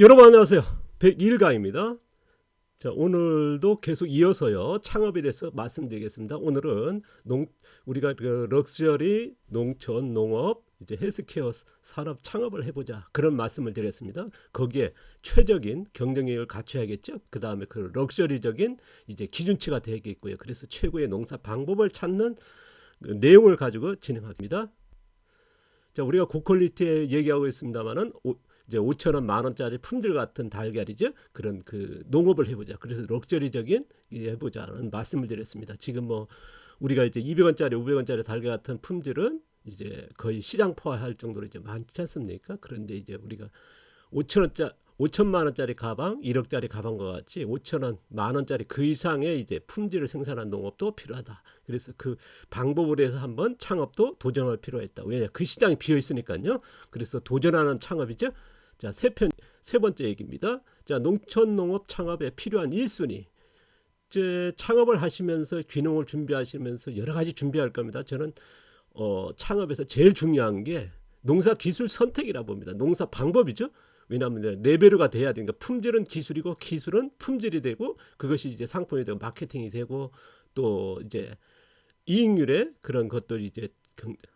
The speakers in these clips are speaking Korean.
여러분 안녕하세요. 101강입니다. 자, 오늘도 계속 이어서요. 창업에 대해서 말씀드리겠습니다. 오늘은 농 우리가 그 럭셔리 농촌 농업 이제 헬스케어 산업 창업을 해 보자. 그런 말씀을 드렸습니다. 거기에 최적인 경쟁력을 갖춰야겠죠. 그다음에 그 럭셔리적인 이제 기준치가 되겠고요. 그래서 최고의 농사 방법을 찾는 그 내용을 가지고 진행합니다. 자, 우리가 고퀄리티에 얘기하고 있습니다만은 이제 5천 원, 만 원짜리 품질 같은 달걀이죠. 그런 그 농업을 해보자. 그래서 럭셔리적인 이 해보자는 말씀을 드렸습니다. 지금 뭐 우리가 이제 200원짜리, 500원짜리 달걀 같은 품질은 이제 거의 시장 포화할 정도로 이제 많지 않습니까? 그런데 이제 우리가 5천 원짜 5천만 원짜리 가방, 1억짜리 가방과 같이 5천 원, 만 원짜리 그 이상의 이제 품질을 생산한 농업도 필요하다. 그래서 그 방법으로 해서 한번 창업도 도전할 필요가 있다. 왜냐 그 시장이 비어 있으니까요. 그래서 도전하는 창업이죠. 자, 세 편, 세 번째 얘기입니다. 자, 농촌 농업 창업에 필요한 1순위. 이제 창업을 하시면서 귀농을 준비하시면서 여러 가지 준비할 겁니다. 저는 어, 창업에서 제일 중요한 게 농사 기술 선택이라 봅니다. 농사 방법이죠. 왜냐하면 레벨화가 돼야 되니까 품질은 기술이고 기술은 품질이 되고 그것이 이제 상품이 되고 마케팅이 되고 또 이제 이익률의 그런 것들이 이제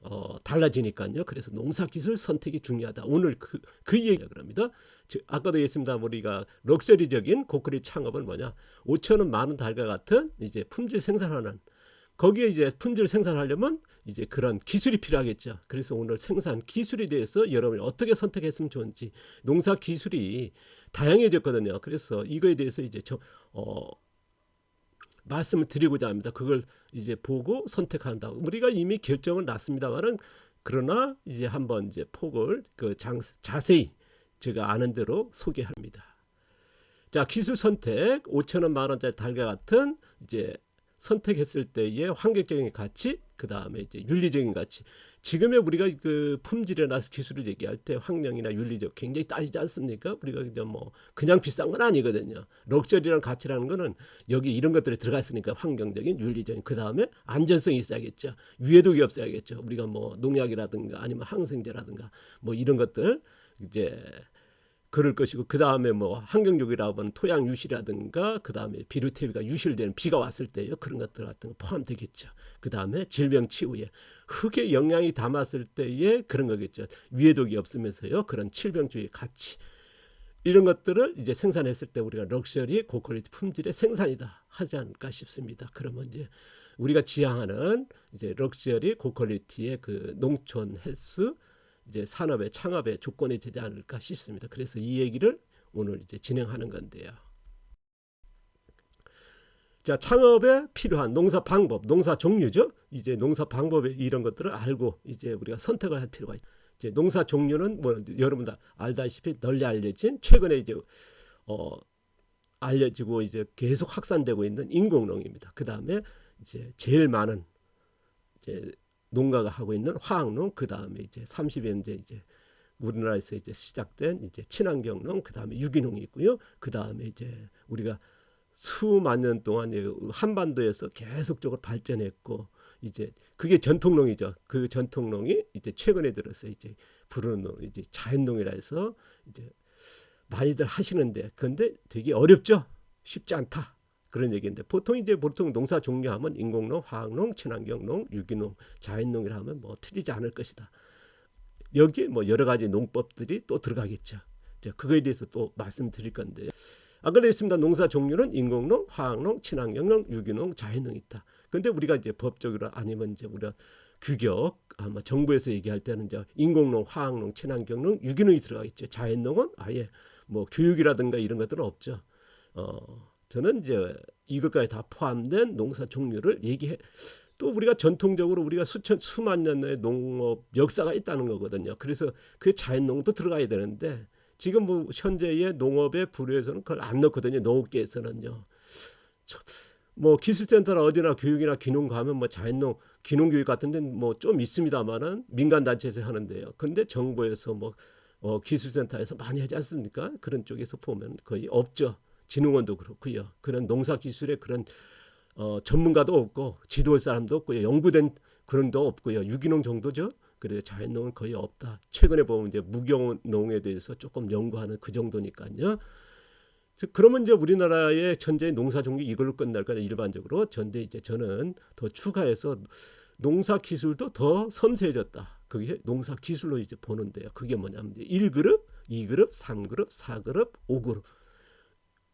어, 달라지니까요. 그래서 농사기술 선택이 중요하다. 오늘 그, 그 얘기가 그럽니다. 즉, 아까도 얘기했습니다. 우리가 럭셔리적인 고퀄리 창업은 뭐냐? 5천 원, 만원 달과 같은 이제 품질 생산하는 거기에 이제 품질 생산하려면 이제 그런 기술이 필요하겠죠. 그래서 오늘 생산 기술에 대해서 여러분이 어떻게 선택했으면 좋은지 농사 기술이 다양해졌거든요. 그래서 이거에 대해서 이제 저, 어, 말씀을 드리고자 합니다. 그걸 이제 보고 선택한다. 우리가 이미 결정을 났습니다만은 그러나 이제 한번 이제 폭을 그 장, 자세히 제가 아는 대로 소개합니다. 자 기술 선택 5천 원, 만 원짜리 달걀 같은 이제 선택했을 때의 환경적인 가치, 그 다음에 이제 윤리적인 가치. 지금의 우리가 그 품질이나 기술을 얘기할 때 환경이나 윤리적 굉장히 따지지 않습니까? 우리가 이제 뭐 그냥 비싼 건 아니거든요. 럭셔리라는 가치라는 거는 여기 이런 것들이 들어가 있으니까 환경적인 윤리적인 그 다음에 안전성이 있어야겠죠. 위해독이 없어야겠죠. 우리가 뭐 농약이라든가 아니면 항생제라든가 뭐 이런 것들 이제 그럴 것이고 그 다음에 뭐 환경적이라고 하면 토양 유실이라든가 그 다음에 비료태비가 유실되는 비가 왔을 때요 그런 것들 같은 거 포함되겠죠. 그 다음에 질병 치유에 흙의 영양이 담았을 때에 그런 거겠죠. 위해독이 없으면서요 그런 칠병주의 가치 이런 것들을 이제 생산했을 때 우리가 럭셔리 고퀄리티 품질의 생산이다 하지 않을까 싶습니다. 그러면 이제 우리가 지향하는 이제 럭셔리 고퀄리티의 그 농촌 헬스 이제 산업의 창업의 조건이 되지 않을까 싶습니다. 그래서 이 얘기를 오늘 이제 진행하는 건데요. 자, 창업에 필요한 농사 방법, 농사 종류죠. 이제 농사 방법에 이런 것들을 알고 이제 우리가 선택을 할 필요가 있죠. 이제 농사 종류는 뭐 여러분 다 알다시피 널리 알려진 최근에 이제 어 알려지고 이제 계속 확산되고 있는 인공농입니다. 그 다음에 이제 제일 많은 이제 농가가 하고 있는 화학농 그 다음에 이제 30년째 이제 우리나라에서 이제 시작된 이제 친환경농 그 다음에 유기농이 있고요. 그 다음에 이제 우리가 수만 년 동안 한반도에서 계속적으로 발전했고 이제 그게 전통농이죠. 그 전통농이 이제 최근에 들어서 이제 부르는 농, 이제 자연농이라 해서 이제 많이들 하시는데 근데 되게 어렵죠. 쉽지 않다. 그런 얘기인데 보통 이제 보통 농사 종류하면 인공농, 화학농, 친환경농, 유기농, 자연농이라 하면 뭐 틀리지 않을 것이다. 여기 뭐 여러 가지 농법들이 또 들어가겠죠. 자, 그거에 대해서 또 말씀드릴 건데 아까 했습니다. 농사 종류는 인공농, 화학농, 친환경농, 유기농, 자연농이 있다. 근데 우리가 이제 법적으로 아니면 이제 우리가 규격 아마 정부에서 얘기할 때는 이제 인공농, 화학농, 친환경농, 유기농이 들어가 있죠. 자연농은 아예 뭐 교육이라든가 이런 것들은 없죠. 어, 저는 이제 이것까지 다 포함된 농사 종류를 얘기해. 또 우리가 전통적으로 우리가 수천 수만 년의 농업 역사가 있다는 거거든요. 그래서 그 자연 농도 들어가야 되는데 지금 뭐 현재의 농업의 부류에서는 그걸 안 넣거든요. 농업계에서는요. 뭐 기술센터나 어디나 교육이나 기농 가면 뭐 자연농 기농 교육 같은 데는 뭐 좀 있습니다만은 민간 단체에서 하는데요. 근데 정부에서 뭐 어, 기술센터에서 많이 하지 않습니까? 그런 쪽에서 보면 거의 없죠. 진흥원도 그렇고요. 그런 농사 기술의 그런 어, 전문가도 없고 지도할 사람도 없고요. 연구된 그런 도 없고요. 유기농 정도죠. 그래 자연농은 거의 없다. 최근에 보면 이제 무경농에 대해서 조금 연구하는 그 정도니까요. 즉, 그러면 이제 우리나라의 전제 농사 종류 이걸로 끝날까요? 일반적으로 전대 이제 저는 더 추가해서 농사 기술도 더 섬세해졌다. 그게 농사 기술로 이제 보는데요. 그게 뭐냐면 이제 1그룹, 2그룹, 3그룹, 4그룹, 5그룹.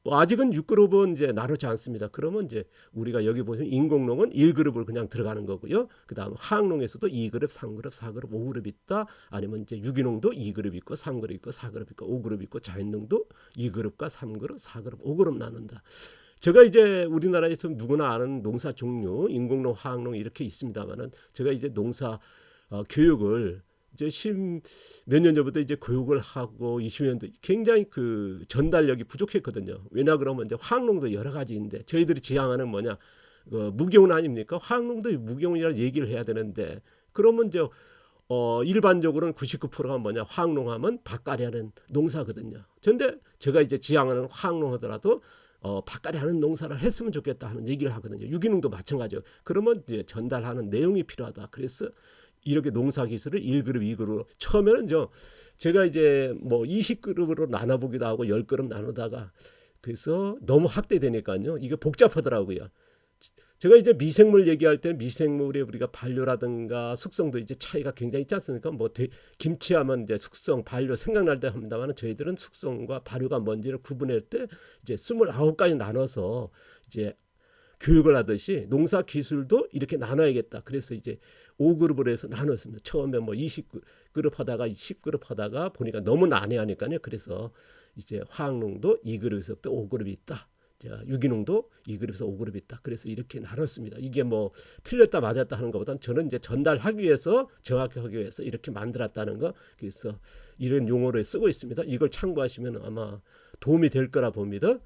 뭐 아직은 6그룹은 이제 나누지 않습니다. 그러면 이제 우리가 여기 보시면 인공농은 1그룹으로 그냥 들어가는 거고요. 그다음 화학농에서도 2그룹, 3그룹, 4그룹, 5그룹 있다. 아니면 이제 유기농도 2그룹 있고 3그룹 있고 4그룹 있고 5그룹 있고 자연농도 2그룹과 3그룹, 4그룹, 5그룹 나눈다. 제가 이제 우리나라에서 누구나 아는 농사 종류, 인공농, 화학농 이렇게 있습니다만은 제가 이제 농사 어, 교육을 이제 십몇 년 전부터 이제 교육을 하고 20년도 굉장히 그 전달력이 부족했거든요. 왜냐 그러면 이제 화학농도 여러 가지 있는데 저희들이 지향하는 뭐냐 어, 무경운 아닙니까? 화학농도 무경운이라 얘기를 해야 되는데 그러면 이제 어, 일반적으로는 99%가 뭐냐 화학농하면 밭갈이 하는 농사거든요. 근데 제가 이제 지향하는 화학농 하더라도 어, 밭갈이 하는 농사를 했으면 좋겠다 하는 얘기를 하거든요. 유기농도 마찬가지요. 그러면 이제 전달하는 내용이 필요하다. 그래서 이렇게 농사 기술을 1그룹, 2그룹 처음에는 저 제가 이제 뭐 20그룹으로 나눠 보기도 하고 10그룹 나누다가 그래서 너무 확대되니까요. 이게 복잡하더라고요. 제가 이제 미생물 얘기할 때 미생물의 우리가 발효라든가 숙성도 이제 차이가 굉장히 있지 않습니까? 뭐 돼- 김치하면 이제 숙성, 발효 생각날 때 합니다만 저희들은 숙성과 발효가 뭔지를 구분할 때 이제 29가지 나눠서 이제 교육을 하듯이 농사 기술도 이렇게 나눠야겠다. 그래서 이제 5그룹으로 해서 나눴습니다. 처음에 뭐 20그룹 하다가 10그룹 하다가 보니까 너무 난해하니까요. 그래서 이제 화학농도 2그룹에서부터 5그룹이 있다. 자, 유기농도 2그룹에서 5그룹 있다. 그래서 이렇게 나눴습니다. 이게 뭐 틀렸다 맞았다 하는 것보다는 저는 이제 전달하기 위해서 정확히 하기 위해서 이렇게 만들었다는 거. 그래서 이런 용어를 쓰고 있습니다. 이걸 참고하시면 아마 도움이 될 거라 봅니다.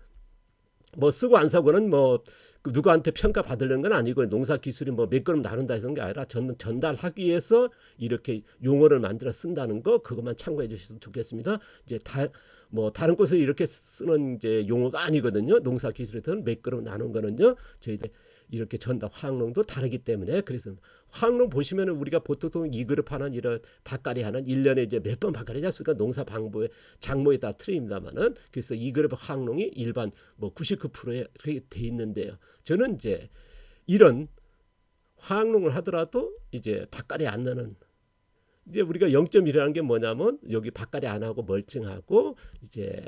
뭐 쓰고 안 사고는 뭐그 누구한테 평가 받으려는 건 아니고 농사 기술이 뭐 몇 걸음 나눈다 해서 그런 게 아니라 저는 전달하기 위해서 이렇게 용어를 만들어 쓴다는 거 그것만 참고해 주셨으면 좋겠습니다. 이제 다 뭐 다른 곳에 이렇게 쓰는 이제 용어가 아니거든요. 농사 기술에서는 몇 걸음 나눈 거는요. 저희들 이렇게 전달 화학농도 다르기 때문에 그래서 화학농 보시면은 우리가 보통 2그룹 하는 이런 밭갈이 하는 1년에 이제 몇 번 밭갈이 했으니까 농사 방법에 장모에 따라 틀립니다만은 그래서 2그룹 화학농이 일반 뭐 99%에 그렇게 돼 있는데요. 저는 이제 이런 화학농을 하더라도 이제 밭갈이 안 나는 이제 우리가 0.1이라는 게 뭐냐면 여기 밭갈이 안 하고 멀쩡하고 이제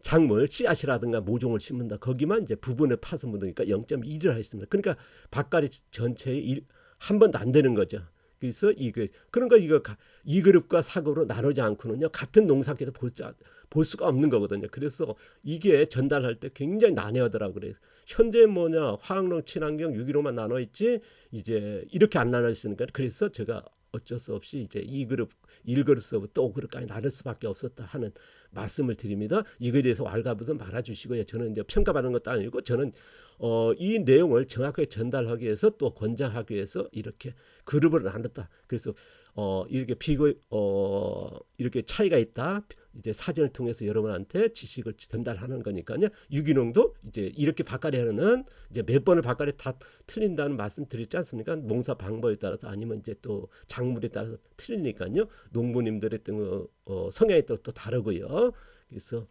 작물 씨앗이라든가 모종을 심는다. 거기만 이제 부분을 파서 묻으니까 0.1을 하셨습니다. 그러니까 밭갈이 전체의 한 번도 안 되는 거죠. 그래서 이거 그러니까 이거 가- 이 그룹과 사그룹으로 나누지 않고는요 같은 농사기도 볼, 수- 볼 수가 없는 거거든요. 그래서 이게 전달할 때 굉장히 난해하더라고 그래요. 현재 뭐냐 화학농, 친환경, 유기농만 나눠 있지 이제 이렇게 안 나눠 있으니까 그래서 제가 어쩔 수 없이 이제 이 그룹 1그룹서부터 5그룹까지 나눌 수밖에 없었다 하는 말씀을 드립니다. 이거에 대해서 왈가부도 말아주시고요. 저는 이제 평가받는 것도 아니고 저는 어, 이 내용을 정확하게 전달하기 위해서 또 권장하기 위해서 이렇게 그룹을 나눴다. 그래서 어, 이렇게 비교 어, 이렇게 차이가 있다. 이제 사진을 통해서 여러분한테 지식을 전달하는 거니까요. 유기농도 이제 이렇게 바꿔리 하는 이제 몇 번을 바꿔리 다 틀린다는 말씀 드리지 않습니까? 농사 방법에 따라서 아니면 이제 또 작물에 따라서 틀리니까요. 농부님들의 또, 어, 성향이 또, 또 다르고요. 그래서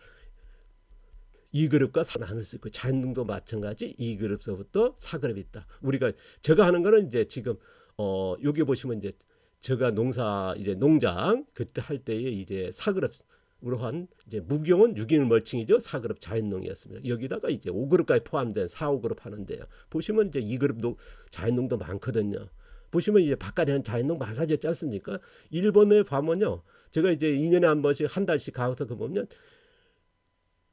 이 그룹과 사 나눌 수 있고 자연농도 마찬가지 이 그룹서부터 사 그룹이 있다. 우리가 제가 하는 거는 이제 지금 어 여기 보시면 이제 제가 농사 이제 농장 그때 할 때에 이제 사 그룹으로 한 이제 무경은 유기농 멀칭이죠. 사 그룹 자연농이었습니다. 여기다가 이제 5그룹까지 포함된 4, 5그룹 하는데요. 보시면 이제 이 그룹도 자연농도 많거든요. 보시면 이제 바깥에 한 자연농 많아졌지 않습니까? 일본에 가면요. 제가 이제 2년에 한 번씩 한 달씩 가서 그 보면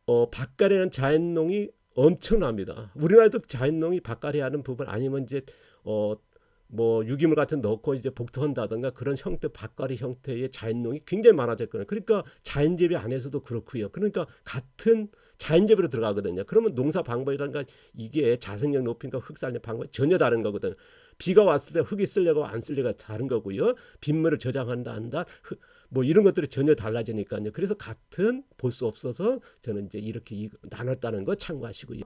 어, 밭갈이는 자연농이 엄청납니다. 우리나라도 자연농이 밭갈이 하는 부분 아니면 이제 어, 뭐 유기물 같은 거 넣고 이제 복토한다든가 그런 형태 밭갈이 형태의 자연농이 굉장히 많아졌거든요. 그러니까 자연재배 안에서도 그렇고요. 그러니까 같은 자연재배로 들어가거든요. 그러면 농사 방법이란가 이게 자생력 높이니까 흙 살리는 방법이 전혀 다른 거거든요. 비가 왔을 때 흙이 쓸려고 안 쓸려가 다른 거고요. 빗물을 저장한다 한다. 흙, 뭐 이런 것들이 전혀 달라지니까요. 그래서 같은 볼 수 없어서 저는 이제 이렇게 이- 나눴다는 거 참고하시고요.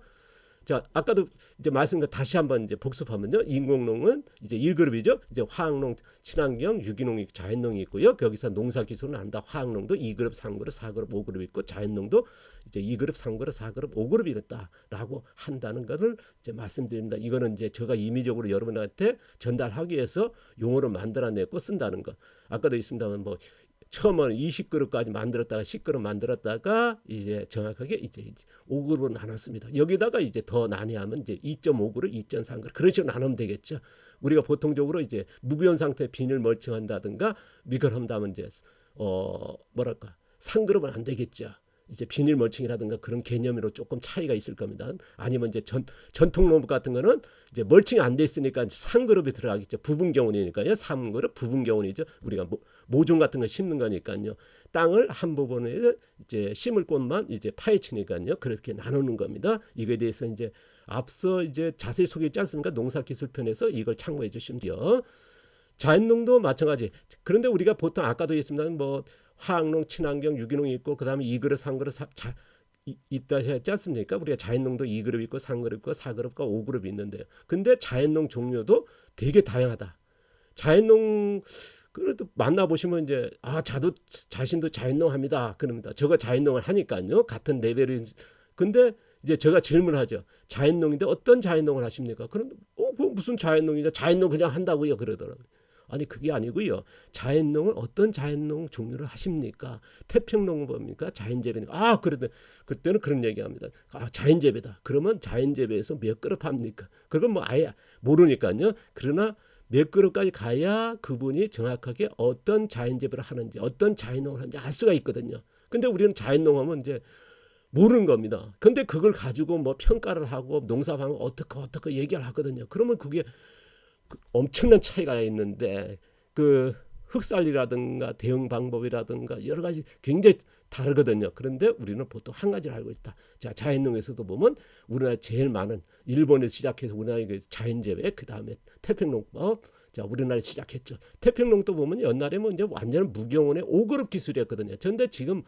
자, 아까도 이제 말씀 다시 한번 이제 복습하면요. 인공농은 이제 1그룹이죠. 이제 화학농, 친환경, 유기농이 자연농이 있고요. 거기서 농사 기술은 한다. 화학농도 2그룹, 3그룹, 4그룹, 5그룹 있고 자연농도 이제 2그룹, 3그룹, 4그룹, 5그룹이 있다라고 한다는 것을 이제 말씀드립니다. 이거는 이제 제가 임의적으로 여러분한테 전달하기 위해서 용어를 만들어내고 쓴다는 거. 아까도 있습니다만 뭐 처음은 20그릇까지 만들었다가 10그릇 만들었다가 이제 정확하게 이제 5그릇으로 나눴습니다. 여기다가 이제 더 나뉘면 이제 2.5그릇, 2.3그릇 그런 식으로 나누면 되겠죠. 우리가 보통적으로 이제 무구현 상태 비닐 멀칭한다든가 미걸 한다면 이제 어 뭐랄까 상그릇은 안 되겠죠. 이제 비닐 멀칭이라든가 그런 개념으로 조금 차이가 있을 겁니다. 아니면 이제 전 전통 농업 같은 거는 이제 멀칭이 안돼 있으니까 상그룹이 들어가겠죠. 부분 경운이니까요. 삼그룹 부분 경운이죠. 우리가 모, 모종 같은 거 심는 거니까요. 땅을 한 부분에 이제 심을 곳만 이제 파헤치니까요. 그렇게 나누는 겁니다. 이거에 대해서 이제 앞서 이제 자세히 소개했지 않습니까? 농사기술편에서 이걸 참고해 주시면 돼요. 자연농도 마찬가지. 그런데 우리가 보통 아까도 했습니다. 뭐 화학농, 친환경, 유기농이 있고 그다음에 2그룹, 3그룹 사, 자, 이, 있다 했지 않습니까? 우리가 자연농도 2그룹 있고 3그룹 있고 4그룹과 5그룹 있는데요. 근데 자연농 종류도 되게 다양하다. 자연농 그래도 만나 보시면 이제 아 자도 자신도 자연농 합니다. 그럽니다. 제가 자연농을 하니까요. 같은 레벨이 근데 이제 제가 질문하죠. 자연농인데 어떤 자연농을 하십니까? 그럼 어, 그 무슨 자연농이냐? 자연농 그냥 한다고요. 그러더라고요. 아니 그게 아니고요. 자연농을 어떤 자연농 종류를 하십니까? 태평농법입니까? 자연재배입니까? 아 그러든 그때는 그런 얘기합니다. 아 자연재배다. 그러면 자연재배에서 몇 그릇 합니까? 그건 뭐 아예 모르니까요. 그러나 몇 그릇까지 가야 그분이 정확하게 어떤 자연재배를 하는지 어떤 자연농을 하는지 알 수가 있거든요. 근데 우리는 자연농하면 이제 모르는 겁니다. 근데 그걸 가지고 뭐 평가를 하고 농사 방법 어떻게 어떻게 얘기를 하거든요. 그러면 그게 그 엄청난 차이가 있는데 그 흑살이라든가 대응 방법이라든가 여러 가지 굉장히 다르거든요. 그런데 우리는 보통 한 가지를 알고 있다. 자, 자연농에서도 보면 우리나라 제일 많은 일본에서 시작해서 우리나라 그 자연재배, 그 다음에 태평농법, 자, 우리나라 시작했죠. 태평농도 보면 옛날에 뭐 이제 완전 무경원의 5그룹 기술이었거든요. 그런데 지금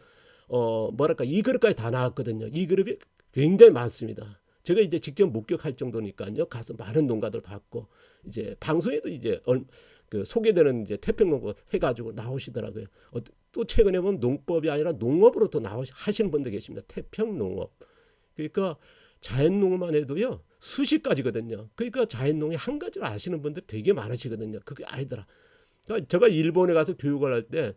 어 뭐랄까 2그룹까지 다 나왔거든요. 2그룹이 굉장히 많습니다. 제가 이제 직접 목격할 정도니까요. 가서 많은 농가들 봤고 이제 방송에도 이제 얼, 그 소개되는 이제 태평농법 해가지고 나오시더라고요. 어, 또 최근에 보면 농법이 아니라 농업으로 또 나오시 하시는 분들 계십니다. 태평농업. 그러니까 자연농업만 해도요 수십 가지거든요. 그러니까 자연농이 한 가지를 아시는 분들 되게 많으시거든요. 그게 아니더라. 그러니까 제가 일본에 가서 교육을 할 때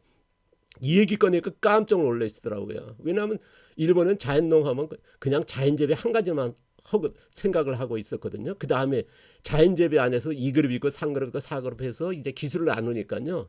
이 얘기 꺼내니까 깜짝 놀라시더라고요. 왜냐하면 일본은 자연농 하면 그냥 자연재배 한 가지만 하고 생각을 하고 있었거든요. 그 다음에 자연재배 안에서 2그룹 있고 3그룹 있고 4그룹 해서 이제 기술을 나누니까요.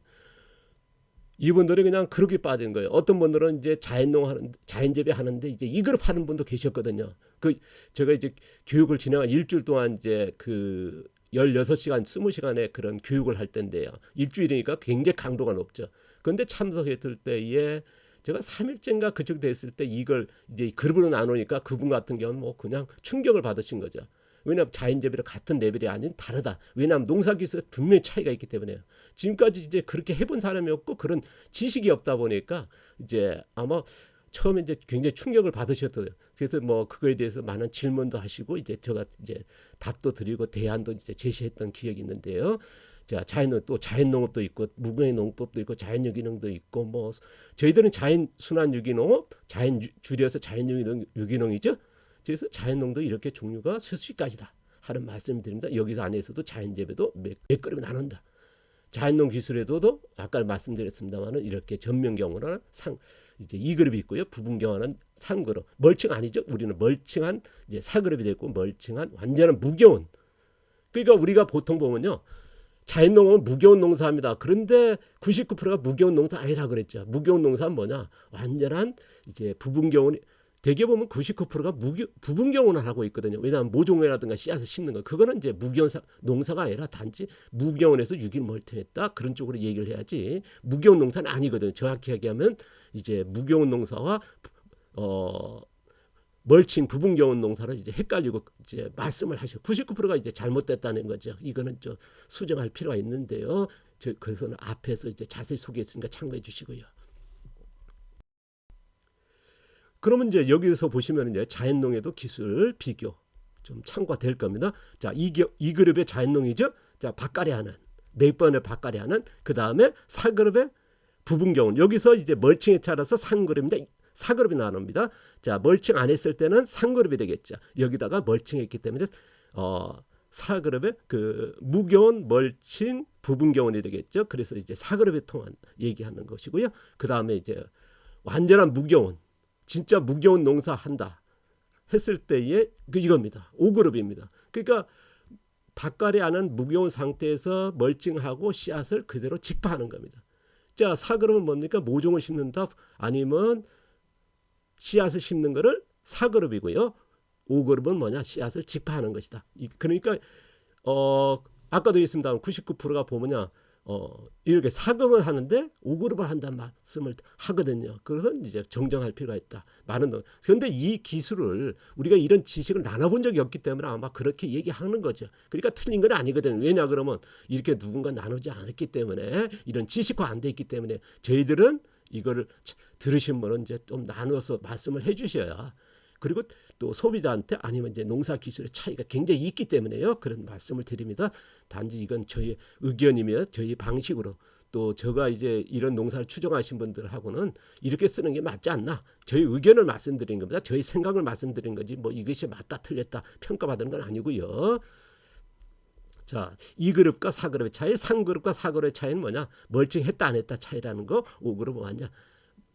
이분들이 그냥 그렇게 빠진 거예요. 어떤 분들은 이제 자연농 하는 자연재배 하는데 이제 2그룹 하는 분도 계셨거든요. 그 제가 이제 교육을 진행한 일주일 동안 이제 그 16시간, 20시간의 그런 교육을 할 때인데요. 일주일이니까 굉장히 강도가 높죠. 그런데 참석했을 때에 제가 3일째인가 그쪽 됐을 때 이걸 이제 그룹으로 나누니까 그분 같은 경우는 뭐 그냥 충격을 받으신 거죠. 왜냐하면 자연재배랑 같은 레벨이 아닌 다르다. 왜냐하면 농사기술에 분명히 차이가 있기 때문에요. 지금까지 이제 그렇게 해본 사람이 없고 그런 지식이 없다 보니까 이제 아마 처음에 이제 굉장히 충격을 받으셨어요. 그래서 뭐 그거에 대해서 많은 질문도 하시고 이제 제가 이제 답도 드리고 대안도 이제 제시했던 기억이 있는데요. 자, 자연농 또 자연 농업도 있고 무공해 농법도 있고 자연 유기농도 있고 뭐 저희들은 자연 순환 유기농업, 자연 유, 줄여서 자연 유기농 유기농이죠. 그래서 자연 농도 이렇게 종류가 수십 가지다 하는 말씀을 드립니다. 여기서 안에서도 자연 재배도 몇, 몇 그룹이 나눈다. 자연농 기술에도도 아까 말씀드렸습니다만은 이렇게 전면 경우는 상 이제 2그룹이 있고요. 부분 경우는 3그룹. 멀칭 아니죠. 우리는 멀칭한 이제 4그룹이 됐고 멀칭한 완전한 무겨운. 그러니까 우리가 보통 보면요. 자연농업은 무겨운 농사입니다. 그런데 99%가 무겨운 농사 아니라 그랬죠. 무겨운 농사는 뭐냐? 완전한 이제 부분경운 대개 보면 99%가 무겨, 부분경운을 하고 있거든요. 왜냐하면 모종이라든가 씨앗을 심는 거 그거는 이제 무겨운 농사가 아니라 단지 무경운에서 유기를 멀티했다 그런 쪽으로 얘기를 해야지 무겨운 농사는 아니거든요. 정확히 얘기하면 이제 무겨운 농사와 어 멀칭 부분경운 농사를 이제 헷갈리고 이제 말씀을 하셔. 99%가 이제 잘못됐다는 거죠. 이거는 좀 수정할 필요가 있는데요. 저 그래서는 앞에서 이제 자세히 소개했으니까 참고해 주시고요. 그러면 이제 여기서 보시면 이제 자연농에도 기술 비교. 좀 참고가 될 겁니다. 자, 이, 겨, 이 그룹의 자연농이죠. 자, 밭가리 하는 몇 번의 밭가리 하는 그 다음에 사그룹의 부분 경우 여기서 이제 멀칭에 따라서 상그룹입니다. 사그룹이 나눕니다. 자, 멀칭 안 했을 때는 상그룹이 되겠죠. 여기다가 멀칭했기 때문에 어 사그룹의 그 무교원 멀칭 부분 교원이 되겠죠. 그래서 이제 사그룹에 통한 얘기하는 것이고요. 그 다음에 이제 완전한 무교원, 진짜 무교원 농사 한다 했을 때의 그 이겁니다. 5그룹입니다. 그러니까 밭갈이 하는 무교원 상태에서 멀칭하고 씨앗을 그대로 직파하는 겁니다. 자, 4그룹은 뭡니까? 모종을 심는다 아니면 씨앗을 심는 거를 4그룹이고요. 5그룹은 뭐냐? 씨앗을 직파하는 것이다. 그러니까 어 아까도 있습니다. 99%가 보면요. 어, 이렇게 사금을 하는데 5그룹을 한다는 말씀을 하거든요. 그것은 이제 정정할 필요가 있다. 많은 동. 그런데 이 기술을 우리가 이런 지식을 나눠본 적이 없기 때문에 아마 그렇게 얘기하는 거죠. 그러니까 틀린 건 아니거든요. 왜냐 그러면 이렇게 누군가 나누지 않았기 때문에 이런 지식화 안 돼 있기 때문에 저희들은 이거를 들으신 분은 이제 좀 나눠서 말씀을 해주셔야 그리고 또 소비자한테 아니면 이제 농사 기술의 차이가 굉장히 있기 때문에요. 그런 말씀을 드립니다. 단지 이건 저희 의견이며 저희 방식으로 또 제가 이제 이런 농사를 추정하신 분들하고는 이렇게 쓰는 게 맞지 않나 저희 의견을 말씀드린 겁니다. 저희 생각을 말씀드린 거지 뭐 이것이 맞다 틀렸다 평가받는 건 아니고요. 자, 2그룹과 4그룹의 차이, 3그룹과 4그룹의 차이는 뭐냐? 멀쩡했다 안 했다 차이라는 거. 5그룹은 완전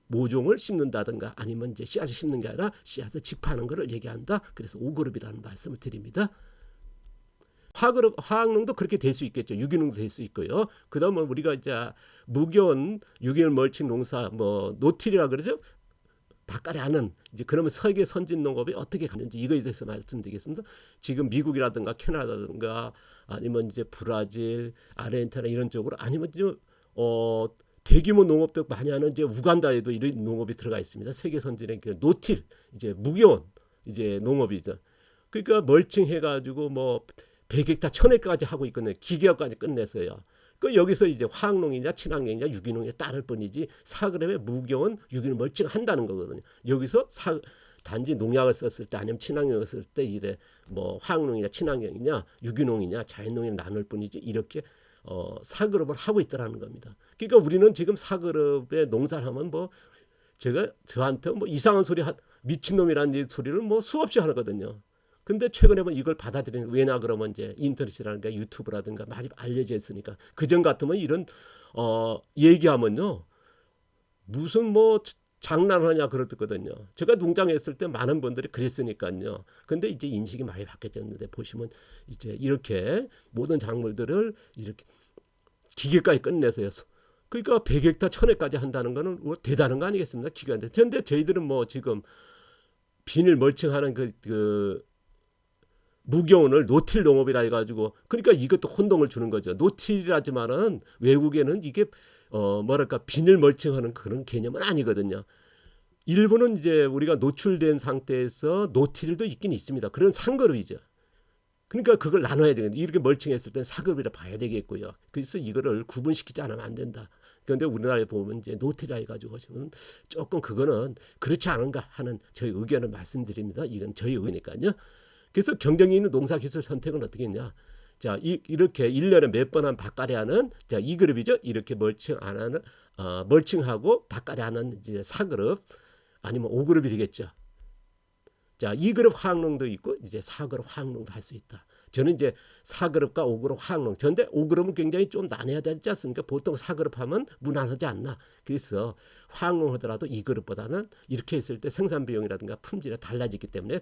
모종을 심는다든가 아니면 이제 씨앗을 심는 게 아니라 씨앗을 직파하는 것을 얘기한다. 그래서 5그룹이라는 말씀을 드립니다. 화그룹, 화학농도 그렇게 될 수 있겠죠. 유기농도 될 수 있고요. 그다음에 우리가 이제 무견 유기농 멀칭 농사 뭐 노틸이라 그러죠. 바깥에 하는 이제 그러면 세계 선진 농업이 어떻게 가는지 이거에 대해서 말씀드리겠습니다. 지금 미국이라든가 캐나다든가 아니면 이제 브라질, 아르헨티나 이런 쪽으로 아니면 이제 어 대규모 농업도 많이 하는 이제 우간다에도 이런 농업이 들어가 있습니다. 세계 선진의 그 노틸 이제 무교원 이제 농업이죠. 그러니까 멀칭 해 가지고 뭐 100헥타 1000헥타까지 하고 있거든요. 기계화까지 끝냈어요. 그 여기서 이제 화학농이냐 친환경이냐 유기농에 따를 뿐이지 사그램의 무교원 유기농 멀칭 한다는 거거든요. 여기서 사 단지 농약을 썼을 때 아니면 친환경을 썼을 때 이래 뭐 화학농이냐 친환경이냐 유기농이냐 자연농이 나눌 뿐이지 이렇게 어, 사그룹을 하고 있다라는 겁니다. 그러니까 우리는 지금 사그룹의 농사를 하면 뭐 제가 저한테 뭐 이상한 소리 하, 미친놈이라는 소리를 뭐 수없이 하거든요. 근데 최근에 뭐 이걸 받아들이는 왜냐 그러면 이제 인터넷이라든가 유튜브라든가 많이 알려져 있으니까 그전 같으면 이런 어 얘기하면요 무슨 뭐 장난하냐 그랬거든요. 제가 농장에 있을 때 많은 분들이 그랬으니까요. 근데 이제 인식이 많이 바뀌었는데 보시면 이제 이렇게 모든 작물들을 이렇게 기계까지 끝내서요. 그러니까 100헥타 1000헥까지 한다는 거는 뭐 대단한 거 아니겠습니까? 기계인데. 그런데 저희들은 뭐 지금 비닐 멀칭하는 그, 그 무교원을 노틸 농업이라 해가지고 그러니까 이것도 혼동을 주는 거죠. 노틸이라지만은 외국에는 이게 어 뭐랄까 비닐 멀칭하는 그런 개념은 아니거든요. 일부는 이제 우리가 노출된 상태에서 노틸도 있긴 있습니다. 그런 상그룹이죠. 그러니까 그걸 나눠야 되겠 이렇게 멀칭했을 땐 사급이라 봐야 되겠고요. 그래서 이거를 구분시키지 않으면 안 된다. 그런데 우리나라에 보면 이제 노티라 해가지고 지금 조금 그거는 그렇지 않은가 하는 저희 의견을 말씀드립니다. 이건 저희 의견이니까요. 그래서 경쟁이 있는 농사기술 선택은 어떻게 했냐? 자, 이, 이렇게 1년에 몇 번 한 밭가리 하는 자, 이 그룹이죠. 이렇게 멀칭 안 하는 어, 멀칭하고 밭가리 하는 이제 4그룹 아니면 5그룹이 되겠죠. 자, 2그룹 화학농도 있고 이제 4그룹 화학농도 할 수 있다. 저는 이제 4그룹과 5그룹 화학농. 그런데 5그룹은 굉장히 좀 나눠야 되지 않습니까? 보통 4그룹 하면 무난하지 않나. 그래서 화학농 하더라도 2그룹보다는 이렇게 했을 때 생산 비용이라든가 품질이 달라지기 때문에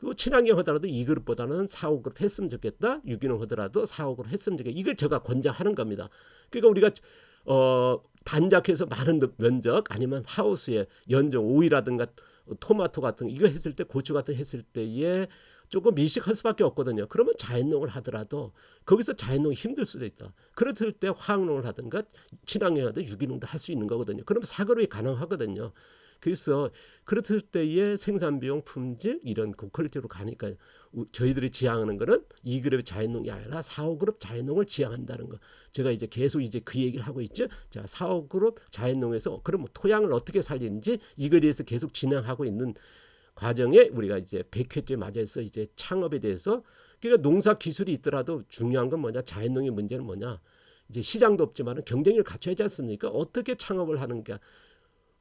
또 친환경 하더라도 2그룹보다는 4, 5그룹 했으면 좋겠다. 유기농 하더라도 4, 5그룹 했으면 좋겠다. 이걸 제가 권장하는 겁니다. 그러니까 우리가 어 단작해서 많은 면적 아니면 하우스에 연정 오이라든가 토마토 같은 이거 했을 때 고추 같은 했을 때에 조금 미식할 수밖에 없거든요. 그러면 자연농을 하더라도 거기서 자연농이 힘들 수도 있다. 그랬을 때 화학농을 하든가 친환경 하든 유기농도 할 수 있는 거거든요. 그러면 사그룹이 가능하거든요. 그래서 그렇을 때의 생산 비용, 품질 이런 고퀄리티로 가니까 저희들이 지향하는 거는 2그룹 자연농이 아니라 4, 5그룹 자연농을 지향한다는 거. 제가 이제 계속 이제 그 얘기를 하고 있죠. 자, 4, 5그룹 자연농에서 그럼 토양을 어떻게 살리는지 이거에 대해서 계속 진행하고 있는 과정에 우리가 이제 100회째 맞아서 이제 창업에 대해서 그러니까 농사 기술이 있더라도 중요한 건 뭐냐 자연농의 문제는 뭐냐 이제 시장도 없지만은 경쟁력을 갖춰야 하지 않습니까? 어떻게 창업을 하는 게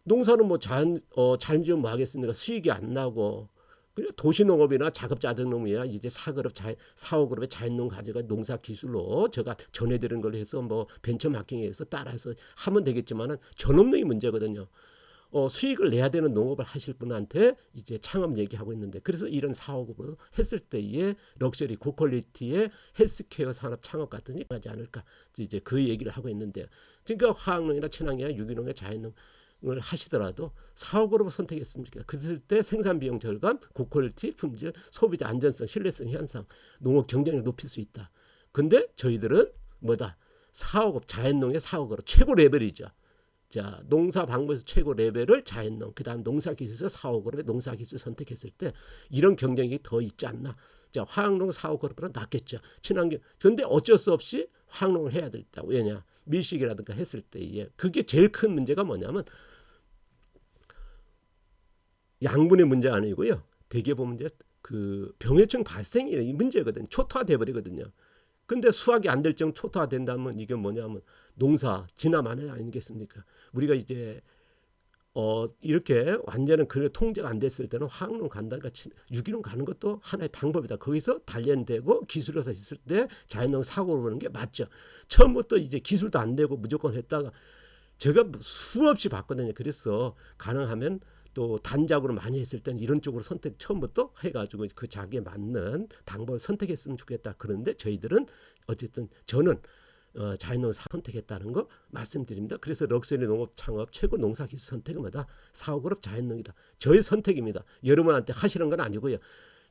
농사는 뭐 자연 어잘 지으면 뭐 하겠습니까? 수익이 안 나고 그래 도시농업이나 자급자족농이나 이제 사그룹 자 사오그룹의 자연농 가져가 농사 기술로 제가 전해드린 걸 해서 뭐 벤처마킹에서 따라서 하면 되겠지만은 전업농이 문제거든요. 어, 수익을 내야 되는 농업을 하실 분한테 이제 창업 얘기하고 있는데 그래서 이런 사업으로 했을 때에 럭셔리 고퀄리티의 헬스케어 산업 창업 같은 게 하지 않을까 이제 그 얘기를 하고 있는데 그러니까 화학농이나 친환경이나 유기농의 자연농 을 하시더라도 사업으로 선택했습니까? 그랬을 때 생산 비용 절감, 고퀄리티, 품질, 소비자 안전성, 신뢰성 향상, 농업 경쟁력 높일 수 있다. 근데 저희들은 뭐다? 사업업 자연농의 사업으로 최고 레벨이죠. 자 농사 방법에서 최고 레벨을 자연농 그다음 농사 기술에서 사업으로 농사 기술 선택했을 때 이런 경쟁이 더 있지 않나 자 화학농 사업으로보다 낫겠죠 친환경 그런데 어쩔 수 없이 화학농을 해야 된다 왜냐? 밀식이라든가 했을 때에 그게 제일 큰 문제가 뭐냐면 양분의 문제 아니고요. 대개 보면 이제 그 병해충 발생이 이 문제거든요. 초토화돼 버리거든요. 근데 수확이 안 될 정도 초토화 된다면 이게 뭐냐면 농사 진화만은 아니겠습니까? 우리가 이제 어 이렇게 완전한 그 통제가 안 됐을 때는 화학농 간다가 유기농 가는 것도 하나의 방법이다. 거기서 단련되고 기술에서 있을 때 자연농 사고를 보는 게 맞죠. 처음부터 이제 기술도 안 되고 무조건 했다가 제가 수없이 봤거든요. 그래서 가능하면 또 단작으로 많이 했을 때는 이런 쪽으로 선택 처음부터 해가지고 그 자기에 맞는 방법을 선택했으면 좋겠다. 그런데 저희들은 어쨌든 저는 어, 자연농 선택했다는 거 말씀드립니다. 그래서 럭셔리 농업 창업 최고 농사 기술 선택은 뭐다? 사업그룹 자연농이다. 저의 선택입니다. 여러분한테 하시는 건 아니고요.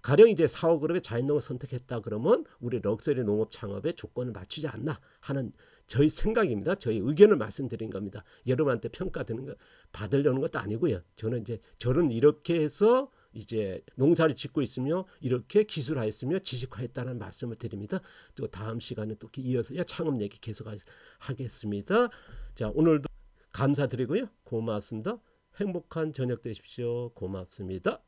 가령 이제 사업그룹의 자연농을 선택했다 그러면 우리 럭셔리 농업 창업의 조건을 맞추지 않나 하는 저희 생각입니다. 저희 의견을 말씀드린 겁니다. 여러분한테 평가드는 거 받으려는 것도 아니고요. 저는 이제 저는 이렇게 해서 이제 농사를 짓고 있으며 이렇게 기술화했으며 지식화했다는 말씀을 드립니다. 또 다음 시간에 또 이어서 창업 얘기 계속 하겠습니다. 자 오늘도 감사드리고요. 고맙습니다. 행복한 저녁 되십시오. 고맙습니다.